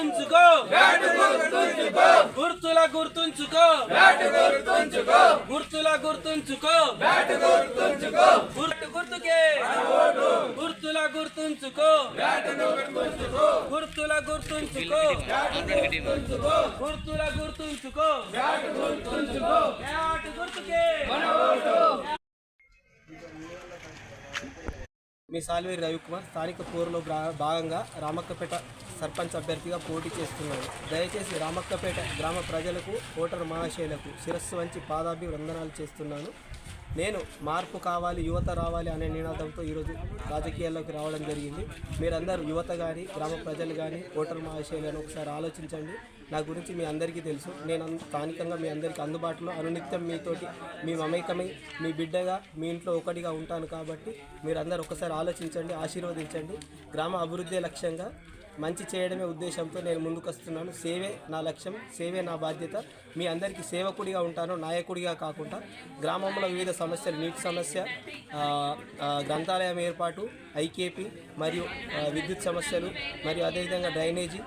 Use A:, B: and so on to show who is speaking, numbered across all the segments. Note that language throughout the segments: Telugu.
A: గుర్తుంచుకో. గుర్తుల గుర్తుంచుకో. గుర్తుల గుర్తుంచుకో. గుర్తు గుర్తుకే. గుర్తుల గుర్తుంచుకో. గుర్తుల గుర్తుంచుకో. గుర్తుల గుర్తుంచుకో.
B: మీ సాల్వేరి రవికుమార్ స్థానిక పోరులో భాగంగా రామక్కపేట సర్పంచ్ అభ్యర్థిగా పోటీ చేస్తున్నాను దయచేసి రామక్కపేట గ్రామ ప్రజలకు ఓటరు మహాశయులకు శిరస్సు వంచి పాదాభి వందనాలు చేస్తున్నాను. నేను మార్పు కావాలి యువత రావాలి అనే నినాదంతో ఈరోజు రాజకీయాల్లోకి రావడం జరిగింది. మీరందరూ యువత కానీ గ్రామ ప్రజలు కానీ ఓటరు మహాశయులను ఒకసారి ఆలోచించండి. నా గురించి మీ అందరికీ తెలుసు. నేను స్థానికంగా మీ అందరికీ అందుబాటులో అనునిత్యం మీతోటి మీ మమేకమై మీ బిడ్డగా మీ ఇంట్లో ఒకటిగా ఉంటాను కాబట్టి మీరందరూ ఒకసారి ఆలోచించండి ఆశీర్వదించండి. గ్రామ అభివృద్ధి లక్ష్యంగా మంచి చేయడమే ఉద్దేశంతో నేను ముందుకు వస్తున్నాను సేవే నా లక్ష్యం సేవే నా బాధ్యత. మీ అందరికీ సేవకుడిగా ఉంటాను నాయకుడిగా కాకుండా గ్రామంలో వివిధ సమస్యలు నీటి సమస్య గ్రంథాలయం ఏర్పాటు ఐకేపీ మరియు విద్యుత్ సమస్యలు మరియు అదేవిధంగా డ్రైనేజీ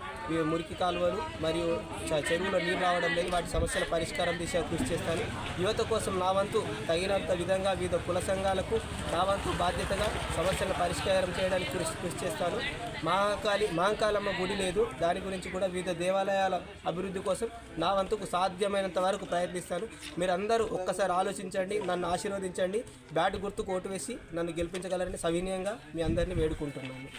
B: మురికి కాలువలు మరియు చ- చెరువులో నీరు రావడం లేదు వాటి సమస్యల పరిష్కారం దిశగా కృషి చేస్తాను. యువత కోసం నా వంతు తగినంత విధంగా వివిధ కుల సంఘాలకు నా వంతు బాధ్యతగా సమస్యల పరిష్కారం చేయడానికి కృషి కృషి చేస్తాను. మహాకాళి మహాకాలమ్మ గుడి లేదు. దాని గురించి కూడా వివిధ దేవాలయాల అభివృద్ధి కోసం నా వంతుకు సాధ్యమైనంత వరకు ప్రయత్నిస్తాను. మీరందరూ ఒక్కసారి ఆలోచించండి నన్ను ఆశీర్వదించండి. బ్యాట్ గుర్తుకు ఓటు వేసి నన్ను గెలిపించగలరని సవినయంగా మీ అందరినీ వేడుకుంటున్నాను.